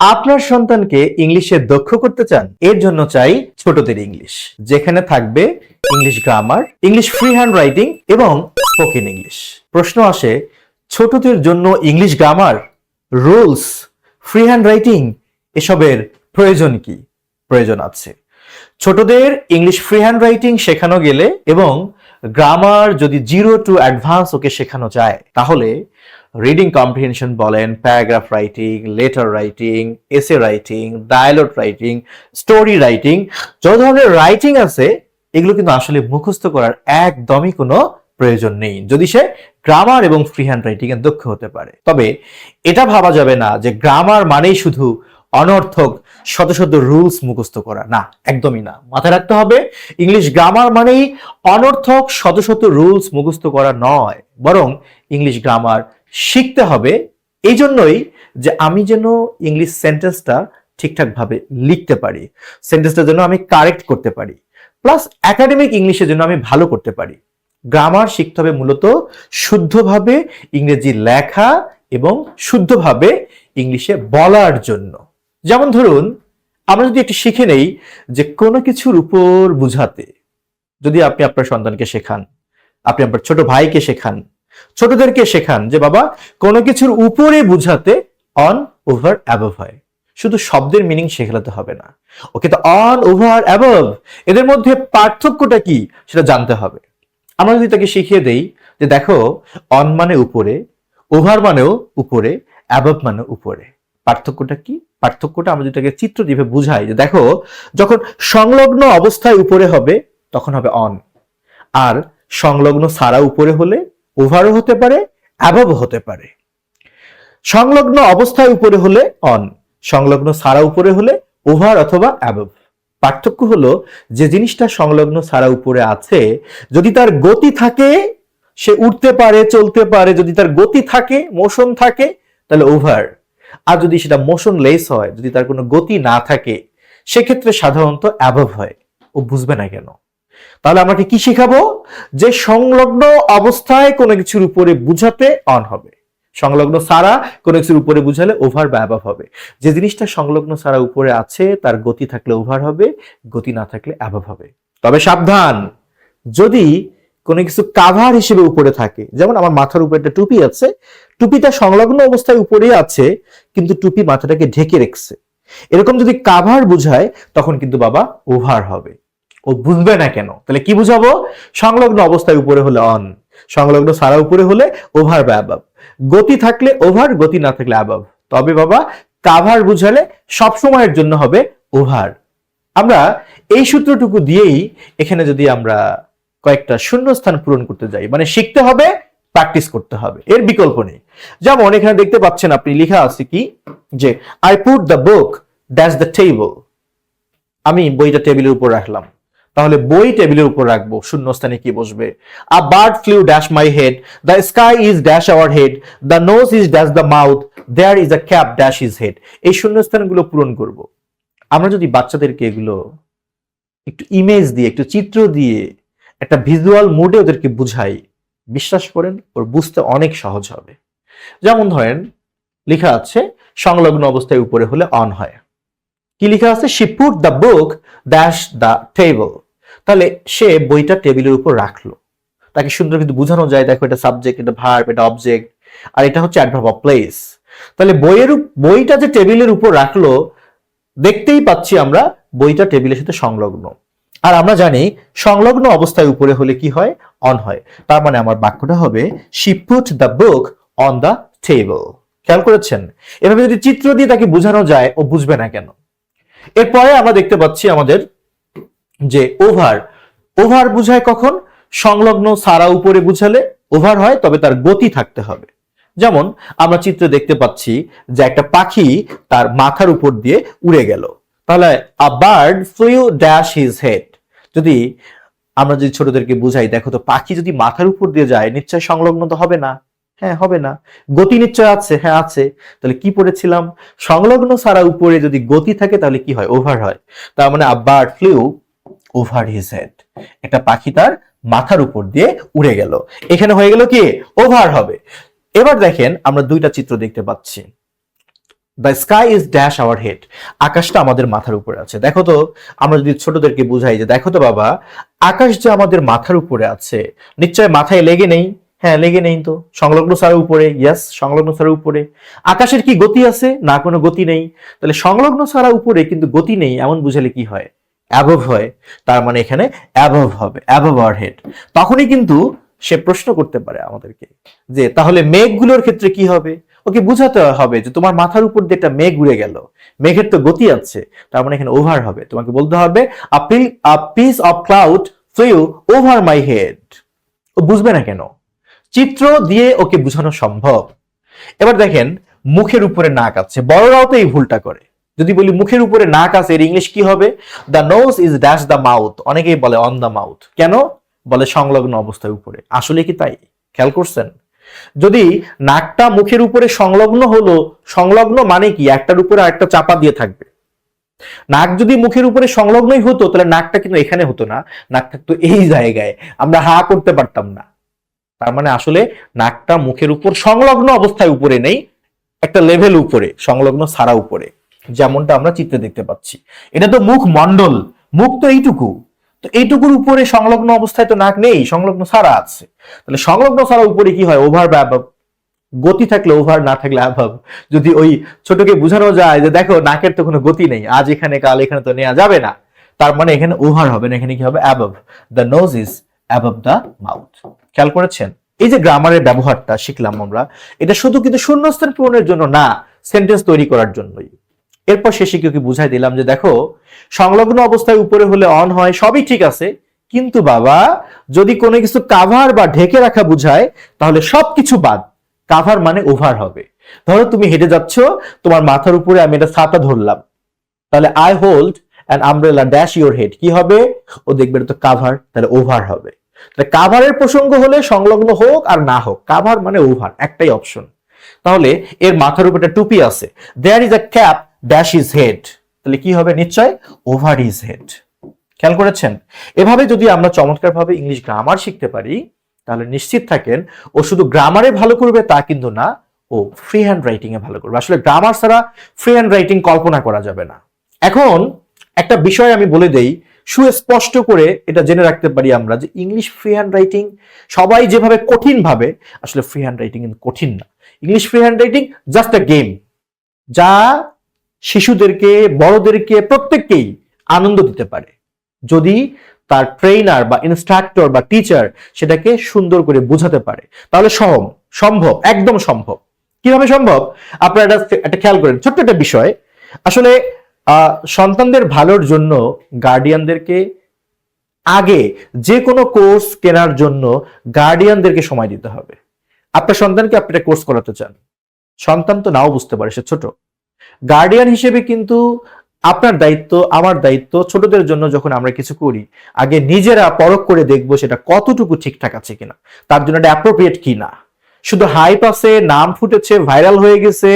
আপনার সন্তানকে ইংলিশে দক্ষ করতে চান, এর জন্য চাই ছোটদের ইংলিশ, যেখানে থাকবে English grammar, English free hand writing এবং স্পোকেন ইংলিশ প্রশ্ন আসে, ছোটদের জন্য English grammar rules free hand writing এসবের প্রয়োজন কি? প্রয়োজন আছে। ছোটদের ইংলিশ ফ্রি হ্যান্ড রাইটিং শেখানো গেলে এবং গ্রামার যদি জিরো টু অ্যাডভান্স ওকে শেখানো যায়, তাহলে রিডিং কম্প্রিহেনশন বলেন প্যারাগ্রাফ রাইটিং লেটার রাইটিং এসে writing dialogue writing story writing যত ধরনের রাইটিং আছে, এগুলো কিন্তু আসলে মুখস্থ করার একদমই কোনো প্রয়োজন নেই। যদি সে গ্রামার এবং ফ্রি হ্যান্ড রাইটিং এ দক্ষ হতে পারে। তবে এটা ভাবা যাবে না যে গ্রামার মানেই শুধু অনর্থক, শত শত রুলস মুখস্থ করা। না, একদমই না। মাথায় রাখতে হবে ইংলিশ গ্রামার মানেই অনর্থক, শত শত রুলস মুখস্থ করা নয়। বরং ইংলিশ গ্রামার শিখতে হবে। এই জন্যই যে আমি যেন ইংলিশ সেন্টেন্সটা ঠিকঠাকভাবে লিখতে পারি সেন্টেন্সটা যেন আমি কারেক্ট করতে পারি প্লাস একাডেমিক ইংলিশের জন্য আমি ভালো করতে পারি। গ্রামার শিখতে হবে মূলত শুদ্ধভাবে ইংরেজি লেখা এবং শুদ্ধভাবে ইংলিশে বলার জন্য। যেমন ধরুন, আমরা যদি একটু শিখে নেই যে কোনো কিছুর উপর বুঝাতে, যদি আপনি আপনার সন্তানকে শেখান, আপনি আপনার ছোট ভাইকে শেখান ছোটদেরকে শেখান যে, বাবা, কোনো কিছুর উপরে বুঝাতে অন ওভার অ্যাবভ হয়। শুধু শব্দের মিনিং শেখাতে হবে না। ওকে তো অন ওভার অ্যাবভ এদের মধ্যে পার্থক্যটা কি সেটা জানতে হবে। আমরা যদি তাকে শিখিয়ে দেই যে, দেখো অন মানে উপরে ওভার মানেও উপরে অ্যাবভ মানে উপরে। পার্থক্যটা কি? পার্থক্যটা আমরা যদি তাকে চিত্র দিয়ে বুঝাই যে, দেখো, যখন সংলগ্ন অবস্থায় উপরে হবে, তখন হবে অন আর সংলগ্ন সারা উপরে হলে ওভারও হতে পারে অ্যাবভ হতে পারে। সংলগ্ন অবস্থায় উপরে হলে অন সংলগ্ন সারা উপরে হলে ওভার অথবা অ্যাবভ পার্থক্য হলো, যে জিনিসটা সংলগ্ন সারা উপরে আছে, যদি তার গতি থাকে, সে উঠতে পারে, চলতে পারে, যদি তার গতি থাকে মোশন থাকে, তাহলে ওভার আর যদি সেটা মোশন লেস হয়, যদি তার কোনো গতি না থাকে, সেক্ষেত্রে সাধারণত অ্যাবভ হয়। ও বুঝবে না কেন। তাহলে আমাকে কি শেখাবো? যে সংলগ্ন অবস্থায় কোনো কিছুর উপরে বুঝাতে অন হবে। সংলগ্ন সারা কোনো কিছুর উপরে বুঝালে ওভার বা হবে। যে জিনিসটা সংলগ্ন সারা উপরে আছে, তার গতি থাকলে ওভার হবে, গতি না থাকলে অ্যাবভ হবে। তবে সাবধান, যদি কোনো কিছু কাভার হিসেবে উপরে থাকে, যেমন আমার মাথার উপরে একটা টুপি আছে, টুপিটা সংলগ্ন অবস্থায় উপরেই আছে, কিন্তু টুপি মাথাটাকে ঢেকে রেখেছে। এরকম যদি কাভার বুঝায়, তখন কিন্তু বাবা ওভার হবে। ও বুঝবে না কেন? তাহলে কি বুঝাবো? সংলগ্ন অবস্থায় উপরে হলে অন সংলগ্ন সারা উপরে হলে ওভার বা অ্যাবাব গতি থাকলে ওভার গতি না থাকলে অ্যাবাব তবে বাবা কাভার বুঝালে সব সময়ের জন্য হবে ওভার আমরা এই সূত্রটুকু দিয়েই এখানে যদি আমরা কয়েকটা শূন্যস্থান পূরণ করতে যাই মানে শিখতে হবে প্র্যাকটিস করতে হবে। এর বিকল্প নেই। যেমন এখানে দেখতে পাচ্ছেন আপনি লেখা আছে কি? যে I put the book dash the table আমি বইটা টেবিলের উপর রাখলাম। তাহলে বই টেবিলের উপর রাখব, শূন্যস্থানে কি বসবে? A bird flew dash my head the sky is dash our head the nose is dash the mouth there is a cap dash is head এই শূন্যস্থানগুলো পূরণ করব। আমরা যদি বাচ্চাদেরকে এগুলো একটু ইমেজ দিয়ে, একটু চিত্র দিয়ে, একটা ভিজুয়াল মোডে ওদেরকে বুঝাই, বিশ্বাস করেন, ওর বুঝতে অনেক সহজ হবে। যেমন ধরেন, লেখা আছে, সংলগ্ন অবস্থায় উপরে হলে অন হয়। কি লেখা আছে? She put the book dash the table তাহলে সে বইটা টেবিলের উপর রাখল। তাকে সুন্দর কিন্তু বোঝানো যায়, দেখো এটা সাবজেক্ট এটা ভার্ব এটা অবজেক্ট আর এটা হচ্ছে অ্যাডভার্ব অফ প্লেস তাহলে বইয়ের বইটা যে টেবিলের উপর রাখল, দেখতেই পাচ্ছি আমরা বইটা টেবিলের সাথে সংলগ্ন। আর আমরা জানি সংলগ্ন অবস্থায় উপরে হলে কি হয়? অন হয়। তার মানে আমার বাক্যটা হবে she put the book on the table খেয়াল করেছেন? এভাবে যদি চিত্র দিয়ে তাকে বোঝানো যায়, ও বুঝবে না কেন। এরপরে আমরা দেখতে পাচ্ছি আমাদের যে ওভার ওভার বুঝায় কখন? সংলগ্ন সারা উপরে বুঝালে ওভার হয়, তবে তার গতি থাকতে হবে। যেমন, আমরা চিত্রে দেখতে পাচ্ছি যে একটা পাখি তার মাথার উপর দিয়ে উড়ে গেল। তাহলে a bird flew dash his head যদি আমরা যদি ছোটদেরকে বুঝাই, দেখো তো, পাখি যদি মাথার উপর দিয়ে যায়, নিশ্চয় সংলগ্ন তো হবে না? হ্যাঁ হবে না। গতি নিশ্চয় আছে? হ্যাঁ আছে। তাহলে কি পড়েছিলাম? সংলগ্ন সারা উপরে যদি গতি থাকে, তাহলে কি হয়? ওভার হয়। তার মানে a bird flew over his head একটা পাখি তার মাথার উপর দিয়ে উড়ে গেল। এখানে হয়ে গেল কি? ওভার হবে। এবার দেখেন আমরা দুইটা চিত্র দেখতে পাচ্ছি। The sky is dash our head আকাশটা আমাদের মাথার উপরে আছে। দেখো তো, আমরা যদি ছোটদেরকে বুঝাই যে, দেখো তো বাবা, আকাশ যে আমাদের মাথার উপরে আছে, নিশ্চয় মাথায় লেগে নেই? হ্যাঁ লেগে নেই তো। সংলগ্ন সারের উপরে ইয়াস সংলগ্ন সারের উপরে। আকাশের কি গতি আছে? না, কোনো গতি নেই। তাহলে সংলগ্ন সারা উপরে কিন্তু গতি নেই, এমন বুঝালে কি হয়? অ্যাবভ হয়, তার মানে এখানে অ্যাবভ হবে অ্যাবভ আওয়ার হেড তখনই কিন্তু সে প্রশ্ন করতে পারে আমাদেরকে যে, তাহলে মেঘগুলোর ক্ষেত্রে কি হবে? ওকে বুঝাতে হবে যে, তোমার মাথার উপর দিয়ে একটা মেঘ উড়ে গেল। মেঘের তো গতি আছে, তার মানে এখানে ওভার হবে। তোমাকে বলতে হবে a piece of cloud flew over my head ও বুঝবে না কেন? চিত্র দিয়ে ওকে বুঝানো সম্ভব। এবার দেখেন, মুখের উপরে নাক আছে। বড়রাও তো এই ভুলটা করে। যদি বলি মুখের উপরে নাক আছে, এর ইংলিশ কি হবে? The nose is dash the mouth অনেকেই বলে অন দ্য মাউথ কেন? বলে সংলগ্ন অবস্থায় উপরে। আসলে কি তাই? খেয়াল করছেন? যদি নাকটা মুখের উপরে সংলগ্ন হলো, সংলগ্ন মানে কি? একটার উপরে আরেকটা চাপা দিয়ে থাকবে। নাক যদি মুখের উপরে সংলগ্নই হতো, তাহলে নাকটা কিন্তু এখানে হতো না। নাক থাকতো এই জায়গায়। আমরা হা করতে পারতাম না। তার মানে আসলে নাকটা মুখের উপর সংলগ্ন অবস্থায় উপরে নেই, একটা লেভেল উপরে, সংলগ্ন সারা উপরে। যেমনটা আমরা চিত্রে দেখতে পাচ্ছি। এটা তো মুখ মন্ডল মুখ তো এইটুকু। তো এইটুকুর উপরে সংলগ্ন অবস্থায় তো নাক নেই, সংলগ্ন সারা আছে। তাহলে সংলগ্ন সারা উপরে কি হয়? ওভার বা গতি থাকলে ওভার না থাকলে অ্যাভাব যদি ওই ছোটকে বোঝানো যায় যে দেখো, নাকের তো কোনো গতি নেই, আজ এখানে, কাল এখানে তো নেওয়া যাবে না। তার মানে এখানে ওভার হবে না, এখানে কি হবে? Above the nose is above the mouth খেয়াল করেছেন? এই যে গ্রামারের ব্যবহারটা শিখলাম আমরা। এটা শুধু কিন্তু শূন্যস্থান পূরণের জন্য না সেন্টেন্স তৈরি করার জন্যই। এরপর শেষে কি বুঝাই দিলাম যে দেখো, সংলগ্ন অবস্থায় উপরে হলে অন হয়, সবই ঠিক আছে। কিন্তু বাবা, যদি কোনো কিছু কাভার বা ঢেকে রাখা বুঝায়, তাহলে সবকিছু বাদ। কাভার মানে ওভার হবে। ধরো তুমি হেঁটে যাচ্ছ, তোমার মাথার উপরে আমি এটা ছাতা ধরলাম। তাহলে I hold and umbrella dash your head কি হবে? ও দেখবে এটা তো কাভার তাহলে ওভার হবে। তাহলে কাভারের প্রসঙ্গ হলে সংলগ্ন হোক আর না হোক কাভার মানে ওভার একটাই অপশন তাহলে এর মাথার উপরে একটা টুপি আছে। There is a cap dash is head তাহলে কি হবে নিশ্চয়? ওভার ইজ হেড খেয়াল করেছেন? এভাবে যদি আমরা চমৎকারভাবে ইংলিশ গ্রামার শিখতে পারি, তাহলে নিশ্চিত থাকেন, ও শুধু গ্রামারে ভালো করবে তা কিন্তু না, ও ফ্রি হ্যান্ড রাইটিং এ ভালো করবে। আসলে গ্রামার ছাড়া ফ্রি হ্যান্ড রাইটিং কল্পনা করা যাবে না। এখন একটা বিষয় আমি বলে দেই, সুস্পষ্ট করে এটা জেনে রাখতে পারি আমরা যে ইংলিশ ফ্রি হ্যান্ড রাইটিং সবাই যেভাবে কঠিন ভাবে, আসলে ফ্রি হ্যান্ড রাইটিং কঠিন না। English free hand writing just a game যা শিশুদেরকে, বড়দেরকে প্রত্যেককেই আনন্দ দিতে পারে। যদি তার ট্রেনার বা ইনস্ট্রাক্টর বা টিচার সেটাকে সুন্দর করে বোঝাতে পারে, তাহলে সহম, সম্ভব, একদম সম্ভব। কীভাবে সম্ভব? আপনারা একটা খেয়াল করেন, ছোট্ট একটা বিষয়। আসলে সন্তানদের ভালোর জন্য গার্ডিয়ানদেরকে আগে যে কোনো কোর্স কেনার জন্য গার্ডিয়ানদেরকে সময় দিতে হবে। আপনার সন্তানকে আপনি একটা কোর্স করাতে চান। সন্তান তো নাও বুঝতে পারে, সে ছোট। গার্ডিয়ান হিসেবে কিন্তু আপনার দায়িত্ব, আমার দায়িত্ব, ছোটদের জন্য যখন আমরা কিছু করি, আগে নিজেরা পরখ করে দেখব সেটা কতটুকু ঠিকঠাক আছে কিনা, তার জন্য এটা অ্যাপ্রোপ্রিয়েট কিনা। শুধু হাইপ আছে, নাম ফুটেছে ভাইরাল হয়ে গেছে,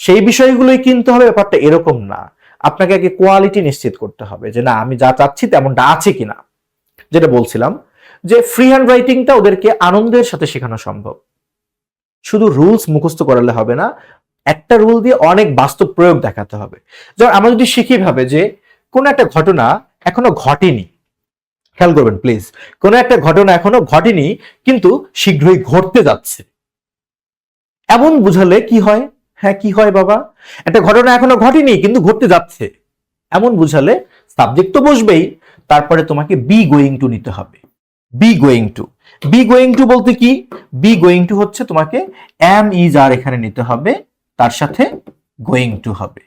সেই বিষয়গুলোই কিনতে হবে, ব্যাপারটা এরকম না। আপনাকে আগে কোয়ালিটি নিশ্চিত করতে হবে যে না, আমি যা চাচ্ছি তেমনটা আছে কিনা। যেটা বলছিলাম যে ফ্রি হ্যান্ড রাইটিংটা ওদেরকে আনন্দের সাথে শেখানো সম্ভব। শুধু রুলস মুখস্থ করালে হবে না একটা রুল দিয়ে অনেক বাস্তব প্রয়োগ দেখাতে হবে। যেমন আমরা যদি শিখি ভাবে যে, কোনো একটা ঘটনা এখনও ঘটেনি, খেয়াল করবেন প্লিজ কোনো একটা ঘটনা এখনও ঘটেনি, কিন্তু শীঘ্রই ঘটতে যাচ্ছে। এমন বুঝালে কি হয়? হ্যাঁ কি হয় বাবা? একটা ঘটনা এখনও ঘটেনি, কিন্তু ঘটতে যাচ্ছে। এমন বুঝালে সাবজেক্ট তো বসবেই, তারপরে তোমাকে বি গোয়িং টু নিতে হবে। Be going to be going to বলতে কি? বি গোয়িং টু হচ্ছে তোমাকে এম ইজ আর এখানে নিতে হবে। তার সাথে গোয়িং টু হবে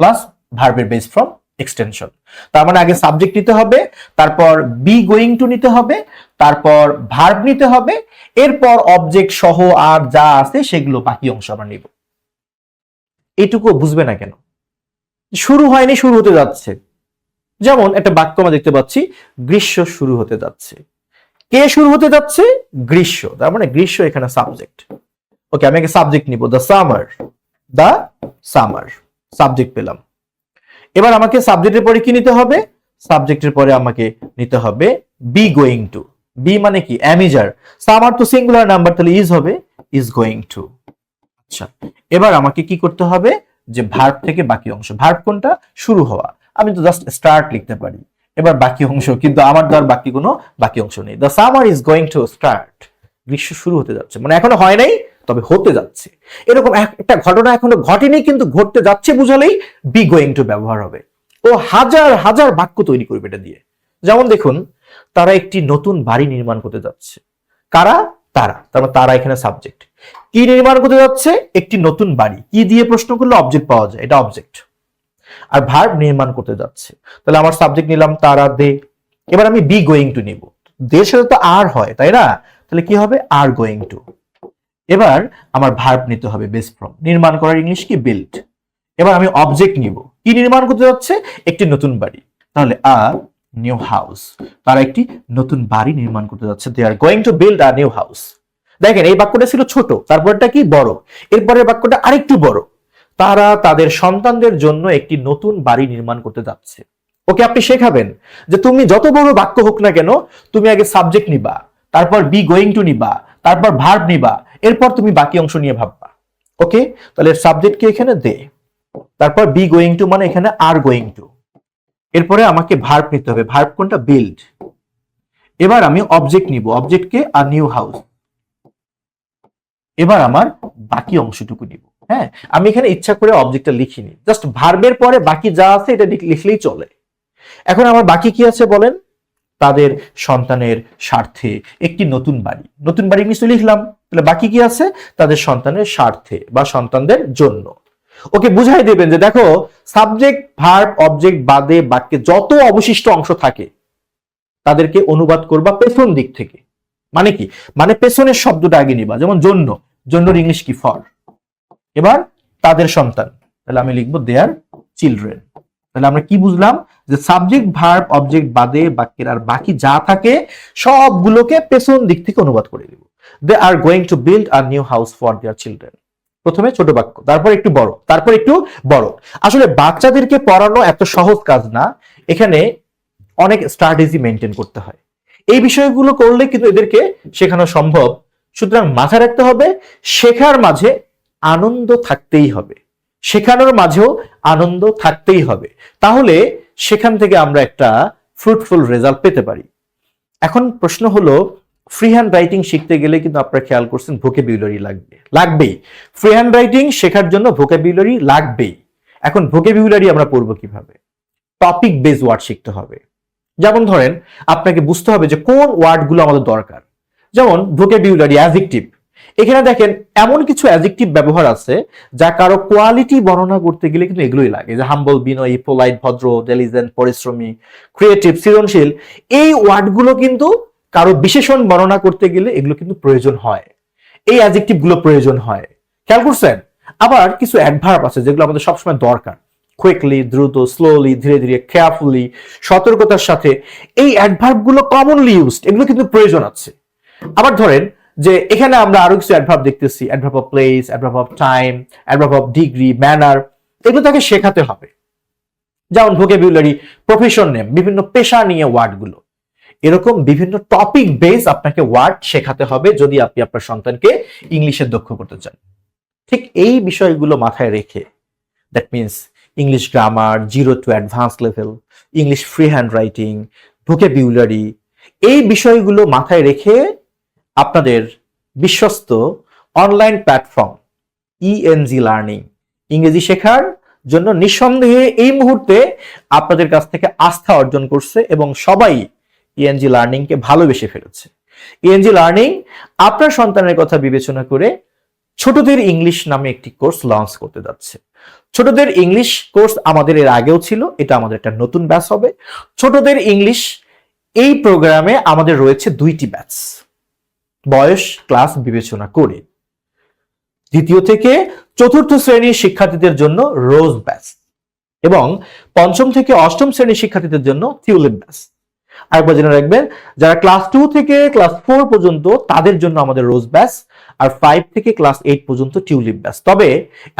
প্লাস ভার্বের বেস ফ্রম এক্সটেনশন তার মানে আগে সাবজেক্ট নিতে হবে, তারপর বি গোয়িং টু নিতে হবে, তারপর ভার্ব নিতে হবে, এরপর অবজেক্ট সহ আর যা আছে সেগুলো বাকি অংশ আমরা নিব। এটুকু বুঝবে না কেন? শুরু হয়নি, শুরু হতে যাচ্ছে। যেমন একটা বাক্য আমরা দেখতে পাচ্ছি, গ্রীষ্ম শুরু হতে যাচ্ছে। কে শুরু হতে যাচ্ছে? গ্রীষ্ম। তার মানে গ্রীষ্ম এখানে সাবজেক্ট ওকে আমি একটা সাবজেক্ট নিব the summer the summer subject পেলাম। এবার আমাকে সাবজেক্টের পরে কি নিতে হবে? সাবজেক্টের পরে আমাকে নিতে হবে বি গোয়িং টু বি মানে কি? অ্যামিজার সামার তো সিঙ্গুলার নাম্বার তাহলে ইজ হবে ইজ গোয়িং টু আচ্ছা এবার আমাকে কি করতে হবে? যে ভার্ব থেকে বাকি অংশ। ভার্ব কোনটা? শুরু হওয়া। আমি তো জাস্ট স্টার্ট লিখতে পারি। এবার বাকি অংশ, কিন্তু আমার তো আর বাকি কোনো বাকি অংশ নেই। The summer is going to start গ্রীষ্ম শুরু হতে যাচ্ছে। মানে এখনও হয় নাই তবে হতে যাচ্ছে। এরকম একটা ঘটনা এখনও ঘটেনি, কিন্তু ঘটতে যাচ্ছে বুঝালেই বি গোয়িং টু ব্যবহার হবে। ও হাজার হাজার বাক্য তৈরি করবে এটা দিয়ে। যেমন দেখুন, তারা একটি নতুন বাড়ি নির্মাণ করতে যাচ্ছে। কারা? তারা। তার মানে তারা এখানে সাবজেক্ট কি নির্মাণ করতে যাচ্ছে? একটি নতুন বাড়ি। কি দিয়ে প্রশ্ন করলে? অবজেক্ট পাওয়া যায়। এটা অবজেক্ট আর ভার্ব নির্মাণ করতে যাচ্ছে। তাহলে আমার সাবজেক্ট নিলাম তারা, দে। এবার আমি বি গোয়িং টু নিব। সাথে তো আর হয়, তাই না? তাহলে কি হবে? আর গোয়িং টু এবার আমার ভার্ব নিতে হবে বেস ফ্রম নির্মাণ করার ইংলিশ কি? বিল্ড এবার আমি অবজেক্ট নিব। কি নির্মাণ করতে যাচ্ছে? একটি নতুন বাড়ি। তাহলে আ নিউ হাউস তারা একটি নতুন বাড়ি নির্মাণ করতে যাচ্ছে। They are going to build a new house দেখেন, এই বাক্যটা ছিল ছোট, তারপরটা কি? বড়। এরপরের বাক্যটা আরেকটু বড়। তারা তাদের সন্তানদের জন্য একটি নতুন বাড়ি নির্মাণ করতে যাচ্ছে। ওকে, আপনি শেখাবেন যে তুমি যত বড় বাক্য হোক না কেন, তুমি আগে সাবজেক্ট নিবা, তারপর বি গোয়িং টু নিবা, তারপর ভার্ব নিবা এরপর তুমি বাকি অংশ নিয়ে ভাববা। ওকে? তাহলে সাবজেক্টকে এখানে? দে। তারপর বি গোয়িং টু মানে এখানে আর গোয়িং টু এরপরে আমাকে ভার্ব নিতে হবে। ভার্ব কোনটা? বিল্ড এবার আমি অবজেক্ট নিব। অবজেক্টকে আর নিউ হাউস এবার আমার বাকি অংশটুকু নিব। হ্যাঁ? আমি এখানে ইচ্ছা করে অবজেক্টটা লিখিনি। জাস্ট ভার্বের পরে বাকি যা আছে এটা লিখলেই চলে। এখন আমার বাকি কি আছে বলেন? তাদের সন্তানের স্বার্থে একটি নতুন বাড়ি। নতুন বাড়ি নিশ্চয় লিখলাম তাহলে বাকি কি আছে? তাদের সন্তানের স্বার্থে বা সন্তানদের জন্য। ওকে বুঝাই দেবেন যে দেখো সাবজেক্ট ভার্ব অবজেক্ট বাদে, বাক্যে যত অবশিষ্ট অংশ থাকে, তাদেরকে অনুবাদ করবা পেছন দিক থেকে। মানে কি? মানে পেছনের শব্দটা আগে নিবা। যেমন জন্য। জন্যর ইংলিশ কি? ফর এবার তাদের সন্তান। তাহলে আমি লিখব দেয়ার চিলড্রেন তাহলে আমরা কি বুঝলাম? যে সাবজেক্ট ভার্ব অবজেক্ট বাদে বাক্যের আর বাকি যা থাকে সবগুলোকে পেছন দিক থেকে অনুবাদ করে দিব they are going to build a new house for their children প্রথমে ছোট বাক্য, তারপর একটু বড়, তারপর একটু বড়। আসলে বাচ্চাদেরকে পড়ানো এত সহজ কাজ না, এখানে অনেক স্ট্র্যাটেজি মেনটেন করতে হয়। এই বিষয়গুলো করলে কিন্তু এদেরকে শেখানো সম্ভব। সুতরাং মাথায় রাখতে হবে, শেখার মাঝে আনন্দ থাকতেই হবে। শেখানোর মাঝেও আনন্দ থাকতেই হবে। তাহলে সেখান থেকে আমরা একটা ফ্রুটফুল রেজাল্ট পেতে পারি। এখন প্রশ্ন হলো ফ্রি হ্যান্ড রাইটিং শিখতে গেলে কিন্তু আপনারা খেয়াল করছেন ভোকেবিউলারি লাগবে, লাগবেই। ফ্রি হ্যান্ড রাইটিং শেখার জন্য ভোকেবিউলারি লাগবেই। এখন ভোকেবিউলারি আমরা পড়ব কীভাবে? টপিক বেস ওয়ার্ড শিখতে হবে। যেমন ধরেন, আপনাকে বুঝতে হবে যে কোন ওয়ার্ডগুলো আমাদের দরকার। যেমন ভোকেবিউলারি অ্যাজেক্টিভ এখানে দেখেন এমন কিছু অ্যাজেক্টিভ ব্যবহার আছে যা কারও কোয়ালিটি বর্ণনা করতে গেলে কিন্তু এগুলোই লাগে। যে হাম্বল বিনয়ী পোলাইট ভদ্র ডেলিজেন্ট পরিশ্রমী ক্রিয়েটিভ সৃজনশীল, এই ওয়ার্ডগুলো কিন্তু কারও বিশেষণ বর্ণনা করতে গেলে এগুলো কিন্তু প্রয়োজন হয়। এই অ্যাজেক্টিভগুলো প্রয়োজন হয়। খেয়াল করছেন? আবার কিছু অ্যাডভার্ব আছে যেগুলো আমাদের সবসময় দরকার। কুইকলি দ্রুত স্লোলি ধীরে ধীরে কেয়ারফুলি সতর্কতার সাথে। এই অ্যাডভার্বগুলো কমনলি ইউজড এগুলো কিন্তু প্রয়োজন আছে। আবার ধরেন যে এখানে আমরা আরও কিছু অ্যাডভার্ব দেখতেছি adverb of place adverb of time adverb of degree manner এগুলো তাকে শেখাতে হবে। যেমন ভোকেবুলারি প্রফেশন নেম বিভিন্ন পেশা নিয়ে ওয়ার্ডগুলো এরকম বিভিন্ন টপিক বেস আপনাকে ওয়ার্ড শেখাতে হবে যদি আপনি আপনার সন্তানকে ইংলিশে দক্ষ করতে চান। ঠিক এই বিষয়গুলো মাথায় রেখে that means English grammar zero to advance level English free hand writing vocabulary এই বিষয়গুলো মাথায় রেখে আপনাদের বিশ্বস্ত অনলাইন প্ল্যাটফর্ম ইএনজি লার্নিং ইংরেজি শেখার জন্য নিঃসন্দেহে এই মুহূর্তে আপনাদের কাছ থেকে আস্থা অর্জন করছে এবং সবাই ইএনজি লার্নিংকে ভালোবেসে ফেলেছে। ইএনজি লার্নিং আপনার সন্তানের কথা বিবেচনা করে ছোটদের ইংলিশ নামে একটি কোর্স লঞ্চ করতে যাচ্ছে। ছোটদের ইংলিশ কোর্স আমাদের এর আগেও ছিল, এটা আমাদের একটা নতুন ব্যাচ হবে। ছোটদের ইংলিশ এই প্রোগ্রামে আমাদের রয়েছে দুইটি ব্যাচ। বয়স ক্লাস বিবেচনা করে। দ্বিতীয় থেকে চতুর্থ শ্রেণির শিক্ষার্থীদের জন্য রোজ ব্যাচ এবং পঞ্চম থেকে অষ্টম শ্রেণির শিক্ষার্থীদের জন্য টিউলিপ ব্যাস। আরেকবার জেনে রাখবেন, যারা ক্লাস টু থেকে ক্লাস ফোর পর্যন্ত তাদের জন্য আমাদের রোজ ব্যাচ আর ফাইভ থেকে ক্লাস এইট পর্যন্ত টিউলিপ ব্যাস। তবে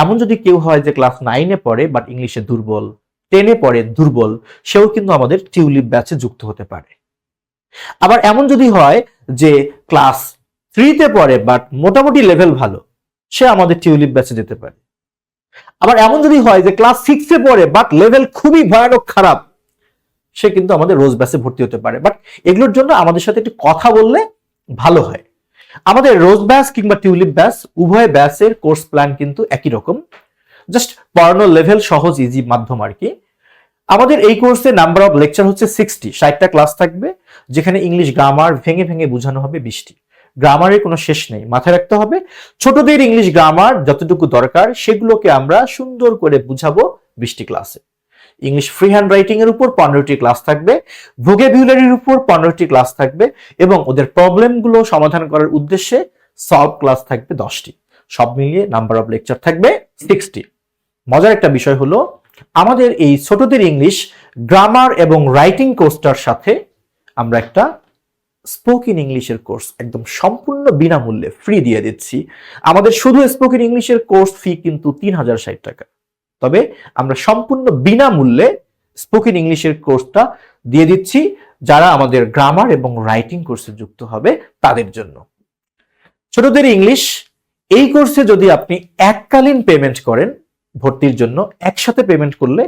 এমন যদি কেউ হয় যে ক্লাস নাইনে পড়ে বাট ইংলিশে দুর্বল, টেনে পড়ে দুর্বল, সেও কিন্তু আমাদের টিউলিপ ব্যাচে যুক্ত হতে পারে। আবার এমন যদি হয় যে ক্লাস থ্রিতে পড়ে বাট মোটামুটি লেভেল ভালো, সে আমাদের টিউলিপ ব্যাচে যেতে পারে। আবার এমন যদি হয় যে ক্লাস সিক্সে পড়ে বাট লেভেল খুবই ভয়ানক খারাপ, সে কিন্তু আমাদের রোজ ব্যাসে ভর্তি হতে পারে। বাট এগুলোর জন্য আমাদের সাথে একটু কথা বললে ভালো হয়। আমাদের রোজ ব্যাস কিংবা টিউলিপ ব্যাস উভয় ব্যাসের কোর্স প্ল্যান কিন্তু একই রকম। জাস্ট পড়ানোর লেভেল সহজ ইজি মাধ্যম আর কি। আমাদের এই কোর্সে নাম্বার অফ লেকচার হচ্ছে সিক্সটি ষাটটা ক্লাস থাকবে। যেখানে ইংলিশ গ্রামার ভেঙে ভেঙে বোঝানো হবে বৃষ্টি। গ্রামারের কোনো শেষ নেই, মাথায় রাখতে হবে, ছোটদের ইংলিশ গ্রামার যতটুকু দরকার, সেগুলোকে আমরা সুন্দর করে বুঝাবো বিশটি ক্লাসে ইংলিশ ফ্রি হ্যান্ড রাইটিং এর উপর পনেরোটি ক্লাস থাকবে ভোকেবুলারির উপর পনেরোটি ক্লাস থাকবে এবং ওদের প্রবলেমগুলো সমাধান করার উদ্দেশ্যে সলভ ক্লাস থাকবে দশটি। সব মিলিয়ে নাম্বার অফ লেকচার থাকবে সিক্সটি মজার একটা বিষয় হলো, আমাদের এই ছোটদের ইংলিশ গ্রামার এবং রাইটিং কোর্সটার সাথে আমরা একটা স্পোকেন ইংলিশের কোর্স একদম সম্পূর্ণ বিনামূল্যে ফ্রি দিয়ে দিচ্ছি। আমাদের শুধু স্পোকেন ইংলিশের কোর্স ফি কিন্তু তিন হাজার ষাট টাকা। তবে আমরা সম্পূর্ণ বিনামূল্যে স্পোকেন ইংলিশের কোর্সটা দিয়ে দিচ্ছি যারা আমাদের গ্রামার এবং রাইটিং কোর্সে যুক্ত হবে তাদের জন্য। ছোটদের ইংলিশ এই কোর্সে যদি আপনি এককালীন পেমেন্ট করেন, ভর্তির জন্য একসাথে পেমেন্ট করলে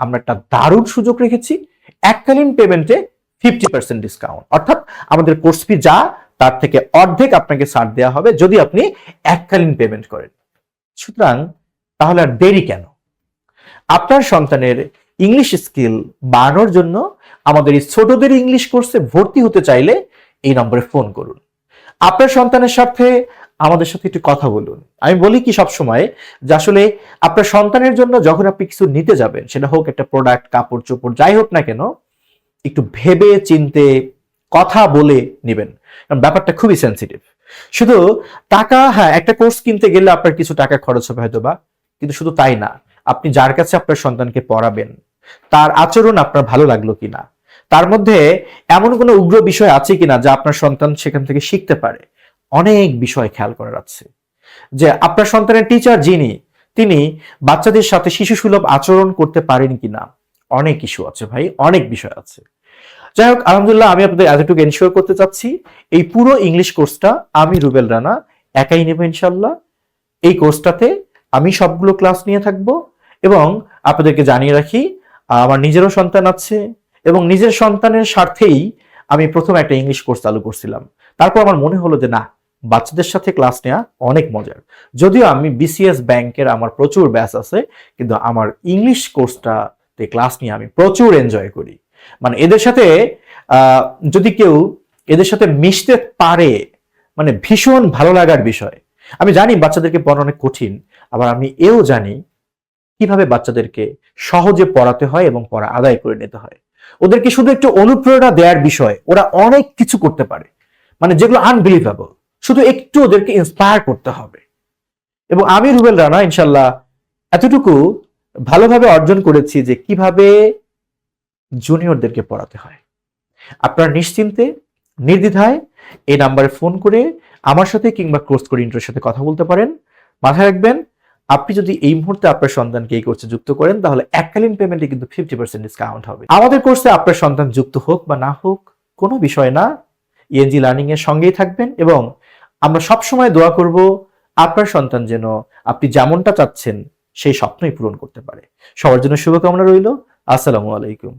আমরা একটা দারুণ সুযোগ রেখেছি। এককালীন পেমেন্টে ফিফটি পার্সেন্ট ডিসকাউন্ট অর্থাৎ আমাদের কোর্স ফি যা, তার থেকে অর্ধেক আপনাকে ছাড় দেওয়া হবে যদি আপনি এককালীন পেমেন্ট করেন। সুতরাং তাহলে আর দেরি কেন? আপনার সন্তানের ইংলিশ স্কিল বাড়ানোর জন্য আমাদের এই ছোটদের ইংলিশ কোর্সে ভর্তি হতে চাইলে এই নম্বরে ফোন করুন। আপনার সন্তানের সাথে আমাদের সাথে একটু কথা বলুন। আমি বলি কি সব সময় যে আসলে আপনার সন্তানের জন্য যখন আপনি কিছু নিতে যাবেন, সেটা হোক একটা প্রোডাক্ট কাপড় চোপড় যাই হোক না কেন একটু ভেবে চিনতে কথা বলে নেবেন। ব্যাপারটা খুবই সেন্সিটিভ শুধু টাকা হ্যাঁ একটা কোর্স কিনতে গেলে আপনার কিছু টাকা খরচ হবে হয়তো বা, কিন্তু শুধু তাই না। আপনি যার কাছে আপনার সন্তানকে পড়াবেন, তার আচরণ আপনার ভালো লাগল কিনা, তার মধ্যে এমন কোনো উগ্র বিষয় আছে কিনা যা আপনার সন্তান সেখান থেকে শিখতে পারে? অনেক বিষয় খেয়াল করার আছে। যে আপনার সন্তানের টিচার যিনি, তিনি বাচ্চাদের সাথে শিশু সুলভ আচরণ করতে পারেন কিনা অনেক ইস্যু আছে ভাই, অনেক বিষয় আছে। যাই হোক আলহামদুলিল্লাহ আমি আপনাদের এতটুকু এনশিওর করতে চাচ্ছি, এই পুরো ইংলিশ কোর্সটা আমি রুবেল রানা, একাই নেব ইনশাল্লাহ এই কোর্সটাতে আমি সবগুলো ক্লাস নিয়ে থাকব এবং আপনাদেরকে জানিয়ে রাখি, আমার নিজেরও সন্তান আছে এবং নিজের সন্তানের স্বার্থেই আমি প্রথম একটা ইংলিশ কোর্স চালু করছিলাম। তারপর আমার মনে হলো যে, না, বাচ্চাদের সাথে ক্লাস নেওয়া অনেক মজার। যদিও আমি বিসিএস ব্যাংকের আমার প্রচুর ব্যাচ আছে, কিন্তু আমার ইংলিশ কোর্সটাতে ক্লাস নিয়ে আমি প্রচুর এনজয় করি। মানে এদের সাথে যদি কেউ এদের সাথে মিশতে পারে মানে ভীষণ ভালো লাগার বিষয়। আমি জানি বাচ্চাদেরকে পড়ানো অনেক কঠিন, আবার আমি এও জানি কীভাবে বাচ্চাদেরকে সহজে পড়াতে হয় এবং পড়া আদায় করে নিতে হয়। ওদেরকে শুধু একটু অনুপ্রেরণা দেওয়ার বিষয়, ওরা অনেক কিছু করতে পারে। মানে যেগুলো আনবিলিভেবল শুধু একটু ওদেরকে ইন্সপায়ার করতে হবে। এবং আমি রুবেল রানা, ইনশাল্লাহ, এতটুকু ভালোভাবে অর্জন করেছি যে কীভাবে জুনিয়রদেরকে পড়াতে হয়। আপনারা নিশ্চিন্তে, নির্দ্বিধায় এই নাম্বারে ফোন করে আমার সাথে কিংবা কোর্স কোর্ডিনেটরের সাথে কথা বলতে পারেন। মাথায় রাখবেন, আপনি যদি এই মুহূর্তে আপনার সন্তানকে এই কোর্সে যুক্ত করেন, তাহলে এককালীন পেমেন্টে কিন্তু ফিফটি পার্সেন্ট ডিসকাউন্ট হবে। আমাদের কোর্সে আপনার সন্তান যুক্ত হোক বা না হোক, কোনো বিষয় না। ইএনজি লার্নিং এর সঙ্গেই থাকবেন এবং আমরা সবসময় দোয়া করব, আপনার সন্তান যেন আপনি যেমনটা চাচ্ছেন সেই স্বপ্নই পূরণ করতে পারে। সবার জন্য শুভকামনা রইল। আসসালামু আলাইকুম।